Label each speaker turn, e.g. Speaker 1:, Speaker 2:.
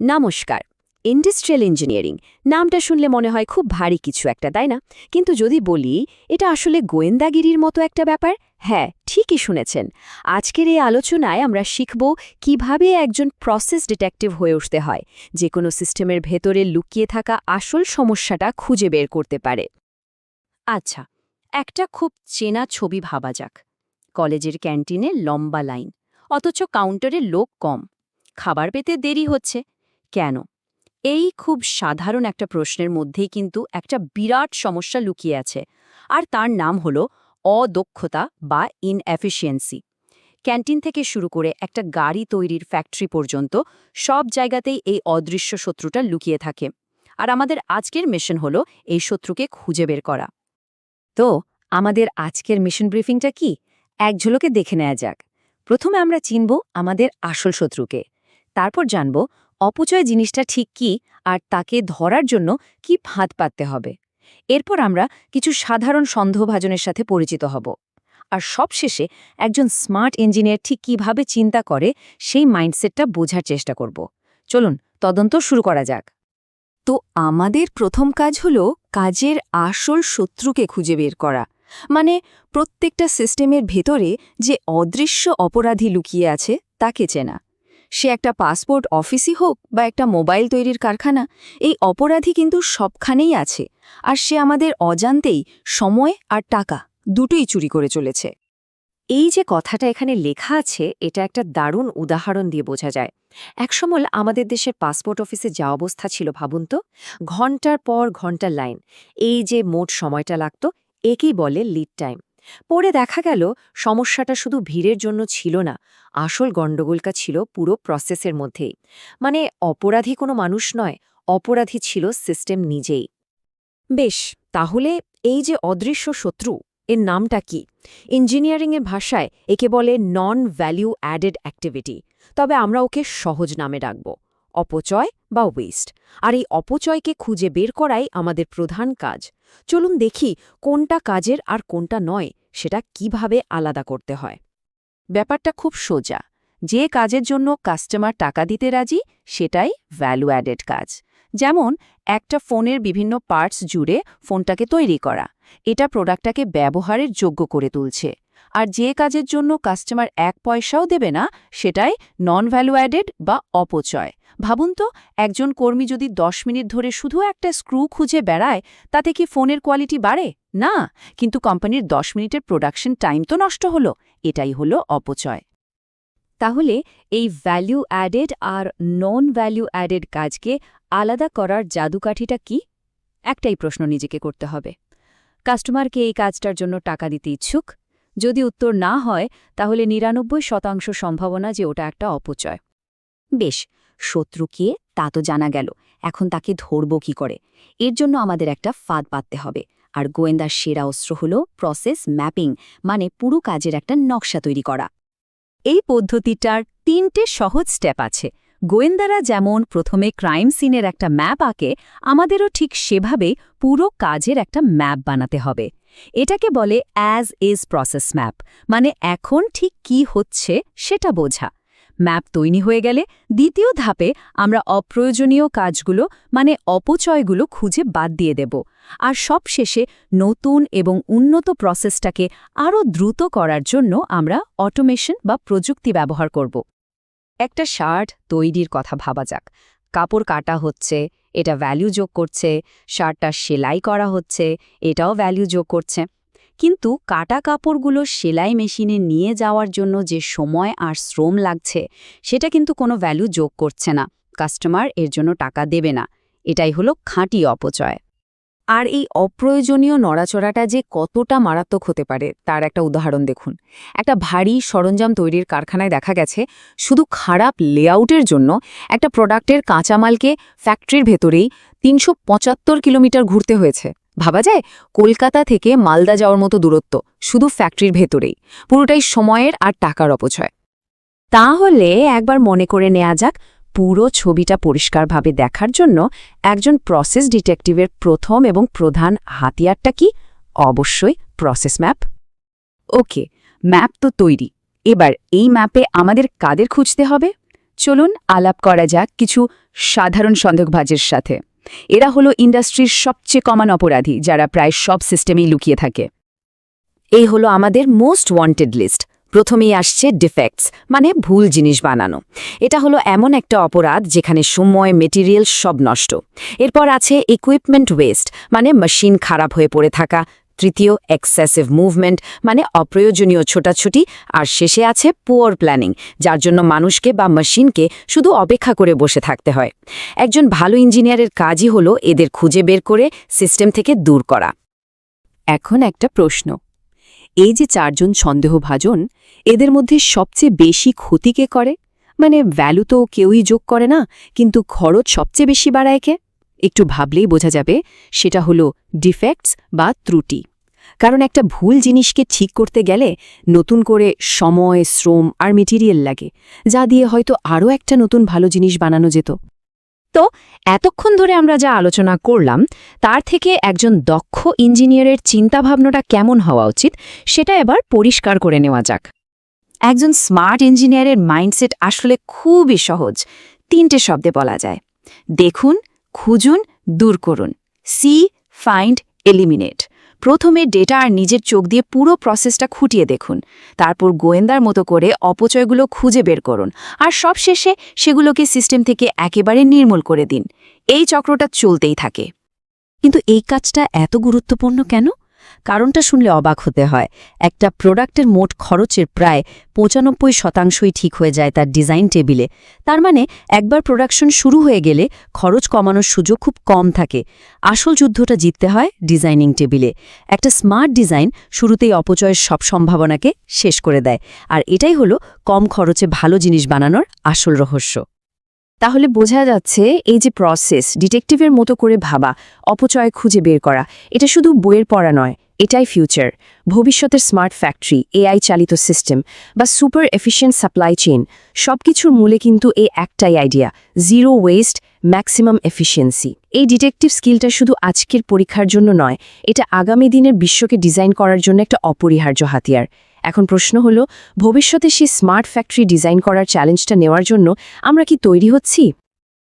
Speaker 1: নমস্কার, industrial engineering. নামটা শুনলে মনে হয় খুব ভারী কিছু একটা, তাই না? কিন্তু যদি বলি, এটা আসলে গোয়েন্দাগিরির মতো একটা ব্যাপার? হ্যাঁ ঠিকই শুনেছেন। আজকের এই আলোচনায় আমরা শিখব কীভাবে একজন প্রসেস ডিটেকটিভ হয়ে উঠতে হয় যে কোনো সিস্টেমের ভেতরে লুকিয়ে থাকা আসল সমস্যাটা খুঁজে বের করতে পারে। আচ্ছা একটা খুব চেনা ছবি ভাবা যাক। কলেজের ক্যান্টিনে লম্বা লাইন, অথচ কাউন্টারে লোক কম। খাবার পেতে দেরি হচ্ছে। কেন? এই খুব সাধারণ একটা প্রশ্নের মধ্যেই কিন্তু একটা বিরাট সমস্যা লুকিয়ে আছে। আর তার নাম হল অদক্ষতা বা ইনএফিসিয়েন্সি ক্যান্টিন থেকে শুরু করে একটা গাড়ি তৈরির ফ্যাক্টরি পর্যন্ত সব জায়গাতেই এই অদৃশ্য শত্রুটা লুকিয়ে থাকে। আর আমাদের আজকের মিশন হল এই শত্রুকে খুঁজে বের করা। তো, আমাদের আজকের মিশন ব্রিফিংটা কি? এক ঝলকে দেখে নেওয়া যাক। প্রথমে আমরা চিনব আমাদের আসল শত্রুকে। তারপর জানব অপচয় জিনিসটা ঠিক কি আর তাকে ধরার জন্য কি ফাঁদ পাততে হবে? এরপর আমরা কিছু সাধারণ সন্দেহভাজনের সাথে পরিচিত হব। আর সবশেষে একজন স্মার্ট ইঞ্জিনিয়ার ঠিক কীভাবে চিন্তা করে সেই মাইন্ডসেটটা বোঝার চেষ্টা করব। চলুন, তদন্ত শুরু করা যাক। তো আমাদের প্রথম কাজ হল কাজের আসল শত্রুকে খুঁজে বের করা। মানে প্রত্যেকটা সিস্টেমের ভেতরে যে অদৃশ্য অপরাধী লুকিয়ে আছে তাকে চেনা। সে একটা পাসপোর্ট অফিসই হোক বা একটা মোবাইল তৈরির কারখানা, এই অপরাধী কিন্তু সবখানেই আছে। আর সে আমাদের অজান্তেই সময় আর টাকা দুটোই চুরি করে চলেছে। এই যে কথাটা এখানে লেখা আছে, এটা একটা দারুণ উদাহরণ দিয়ে বোঝা যায়। একসময় আমাদের দেশের পাসপোর্ট অফিসে যা অবস্থা ছিল, ভাবুন তো, ঘণ্টার পর ঘণ্টার লাইন। এই যে মোট সময়টা লাগত, একেই বলে লিড টাইম পরে দেখা গেল সমস্যাটা শুধু ভিড়ের জন্য ছিল না, আসল গণ্ডগোলকা ছিল পুরো প্রসেসের মধ্যেই। মানে অপরাধী কোনো মানুষ নয়, অপরাধী ছিল সিস্টেম নিজেই। বেশ, তাহলে এই যে অদৃশ্য শত্রু, এর নামটা কি? ইঞ্জিনিয়ারিংয়ের ভাষায় একে বলে নন ভ্যালিউ অ্যাডেড অ্যাক্টিভিটি তবে আমরা ওকে সহজ নামে ডাকব, অপচয় বা ওয়েস্ট আর এই অপচয়কে খুঁজে বের করাই আমাদের প্রধান কাজ। চলুন দেখি কোনটা কাজের আর কোনটা নয়, সেটা কীভাবে আলাদা করতে হয়। ব্যাপারটা খুব সোজা। যে কাজের জন্য কাস্টমার টাকা দিতে রাজি, সেটাই ভ্যালু অ্যাডেড কাজ। যেমন, একটা ফোনের বিভিন্ন পার্টস জুড়ে ফোনটাকে তৈরি করা। এটা প্রোডাক্টটাকে ব্যবহারের যোগ্য করে তুলছে। আর যে কাজের জন্য কাস্টমার এক পয়সাও দেবে না, সেটাই নন ভ্যালু অ্যাডেড বা অপচয়। ভাবুন তো, একজন কর্মী যদি দশ মিনিট ধরে শুধু একটা স্ক্রু খুঁজে বেড়ায়, তাতে কি ফোনের কোয়ালিটি বাড়ে? না, কিন্তু কোম্পানির দশ মিনিটের প্রোডাকশন টাইম তো নষ্ট হলো, এটাই হলো অপচয়। তাহলে এই ভ্যালু অ্যাডেড আর নন ভ্যালু অ্যাডেড কাজকে আলাদা করার জাদুকাঠিটা কি? একটাই প্রশ্ন নিজেকে করতে হবে। কাস্টমারকে এই কাজটার জন্য টাকা দিতে ইচ্ছুক? যদি উত্তর না হয়, তাহলে নিরানব্বই শতাংশ সম্ভাবনা যে ওটা একটা অপচয়। বেশ শত্রু কে তা তো জানা গেল, এখন তাকে ধরব কি করে? এর জন্য আমাদের একটা ফাঁদ পাততে হবে। আর গোয়েন্দার সেরা অস্ত্র হল প্রসেস ম্যাপিং মানে পুরো কাজের একটা নকশা তৈরি করা। এই পদ্ধতিটার তিনটে সহজ স্টেপ আছে। গোয়েন্দারা যেমন প্রথমে ক্রাইম সিনের একটা ম্যাপ আঁকে, আমাদেরও ঠিক সেভাবে পুরো কাজের একটা ম্যাপ বানাতে হবে। এটাকে বলে অ্যাজ ইজ প্রসেস ম্যাপ মানে এখন ঠিক কি হচ্ছে সেটা বোঝা। ম্যাপ তৈরি হয়ে গেলে দ্বিতীয় ধাপে আমরা অপ্রয়োজনীয় কাজগুলো মানে অপচয়গুলো খুঁজে বাদ দিয়ে দেব। আর সবশেষে নতুন এবং উন্নত প্রসেসটাকে আরও দ্রুত করার জন্য আমরা অটোমেশন বা প্রযুক্তি ব্যবহার করব। একটা শার্ট তৈরির কথা ভাবা যাক। কাপড় কাটা হচ্ছে, এটা ভ্যালু যোগ করছে, শার্টটা সেলাই করা হচ্ছে, এটাও ভ্যালু যোগ করছে। কিন্তু কাটা কাপড়গুলো সেলাই মেশিনে নিয়ে যাওয়ার জন্য যে সময় আর শ্রম লাগছে, সেটা কিন্তু কোনো ভ্যালু যোগ করছে না। কাস্টমার এর জন্য টাকা দেবে না। এটাই হলো খাঁটি অপচয়। আর এই অপ্রয়োজনীয় নড়াচড়াটা যে কতটা মারাত্মক হতে পারে, তার একটা উদাহরণ দেখুন। একটা ভারী সরঞ্জাম তৈরির কারখানায় দেখা গেছে, শুধু খারাপ লেআউটের জন্য একটা প্রোডাক্টের কাঁচামালকে ফ্যাক্টরির ভেতরেই তিনশো পঁচাত্তর কিলোমিটার ঘুরতে হয়েছে। ভাবা যায়? কলকাতা থেকে মালদা যাওয়ার মতো দূরত্ব শুধু ফ্যাক্টরির ভেতরেই। পুরোটাই সময়ের আর টাকার অপচয়। তাহলে একবার মনে করে নেওয়া যাক, পুরো ছবিটা পরিষ্কারভাবে দেখার জন্য একজন প্রসেস ডিটেকটিভের প্রথম এবং প্রধান হাতিয়ারটা কি? অবশ্যই প্রসেস ম্যাপ ওকে ম্যাপ তো তৈরি। এবার এই ম্যাপে আমাদের কাদের খুঁজতে হবে?
Speaker 2: চলুন আলাপ করা যাক কিছু সাধারণ সন্দেহভাজের সাথে। এরা হলো ইন্ডাস্ট্রির সবচেয়ে কমন অপরাধী, যারা প্রায় সব সিস্টেমেই লুকিয়ে থাকে।
Speaker 1: এই হলো আমাদের মোস্ট ওয়ান্টেড লিস্ট। প্রথমেই আসছে ডিফেক্টস মানে ভুল জিনিস বানানো। এটা হলো এমন একটা অপরাধ যেখানে সময়, মেটেরিয়াল সব নষ্ট। এরপর আছে ইকুইপমেন্ট ওয়েস্ট মানে মেশিন খারাপ হয়ে পড়ে থাকা তৃতীয় এক্সেসিভ মুভমেন্ট মানে অপ্রয়োজনীয় ছোটাছুটি, আর শেষে আছে পুয়ার প্ল্যানিং, যার জন্য মানুষকে বা মেশিনকে শুধু অপেক্ষা করে বসে থাকতে হয়। একজন ভালো ইঞ্জিনিয়ারের কাজই হলো এদের খুঁজে বের করে সিস্টেম থেকে দূর করা।
Speaker 2: এখন একটা প্রশ্ন। এই যে চারজন সন্দেহভাজন, এদের মধ্যে সবচেয়ে বেশি ক্ষতি কে করে? মানে ভ্যালু তো কেউই যোগ করে না, কিন্তু খরচ সবচেয়ে বেশি বাড়ায় কে? একটু ভাবলেই বোঝা যাবে সেটা হলো ডিফেক্টস বা ত্রুটি। কারণ একটা ভুল জিনিসকে ঠিক করতে গেলে নতুন করে সময়, শ্রম আর মেটেরিয়াল লাগে, যা দিয়ে হয়তো আরও একটা নতুন ভালো জিনিস বানানো যেত।
Speaker 1: তো এতক্ষণ ধরে আমরা যা আলোচনা করলাম, তার থেকে একজন দক্ষ ইঞ্জিনিয়ারের চিন্তাভাবনাটা কেমন হওয়া উচিত, সেটা এবার পরিষ্কার করে নেওয়া যাক। একজন স্মার্ট ইঞ্জিনিয়ারের মাইন্ডসেট আসলে খুবই সহজ, তিনটে শব্দে বলা যায়। দেখুন খুঁজুন, দূর করুন। সি ফাইন্ড এলিমিনেট প্রথমে ডেটা আর নিজের চোখ দিয়ে পুরো প্রসেসটা খুঁটিয়ে দেখুন। তারপর গোয়েন্দার মতো করে অপচয়গুলো খুঁজে বের করুন। আর সব শেষে সেগুলোকে সিস্টেম থেকে একেবারে নির্মূল করে দিন। এই চক্রটা চলতেই থাকে। কিন্তু এই কাজটা এত গুরুত্বপূর্ণ কেন? কারণটা শুনলে অবাক হতে হয়। একটা প্রোডাক্টের মোট খরচের প্রায় পঁচানব্বই শতাংশই ঠিক হয়ে যায় তার ডিজাইন টেবিলে। তার মানে একবার প্রোডাকশন শুরু হয়ে গেলে খরচ কমানোর সুযোগ খুব কম থাকে। আসল যুদ্ধটা জিততে হয় ডিজাইনিং টেবিলে। একটা স্মার্ট ডিজাইন শুরুতেই অপচয়ের সব সম্ভাবনাকে শেষ করে দেয়। আর এটাই হলো কম খরচে ভালো জিনিস বানানোর আসল রহস্য। তাহলে বোঝা যাচ্ছে এই যে প্রসেস ডিটেকটিভের মতো করে ভাবা, অপচয় খুঁজে বের করা, এটা শুধু বইয়ের পড়া নয় এটাই ফিউচার ভবিষ্যতের স্মার্ট ফ্যাক্টরি এআই চালিত সিস্টেম বা সুপার এফিশিয়েন্ট সাপ্লাই চেইন সবকিছুর মূলে কিন্তু এই একটাই idea zero waste maximum efficiency এই ডিটেকটিভ স্কিলটা শুধু আজকের পরীক্ষার জন্য নয়, এটা আগামী দিনের বিশ্বকে ডিজাইন করার জন্য একটা অপরিহার্য হাতিয়ার। এখন প্রশ্ন হলো, ভবিষ্যতে সেই স্মার্ট ফ্যাক্টরি ডিজাইন করার চ্যালেঞ্জটা নেওয়ার জন্য আমরা কি তৈরি হচ্ছি?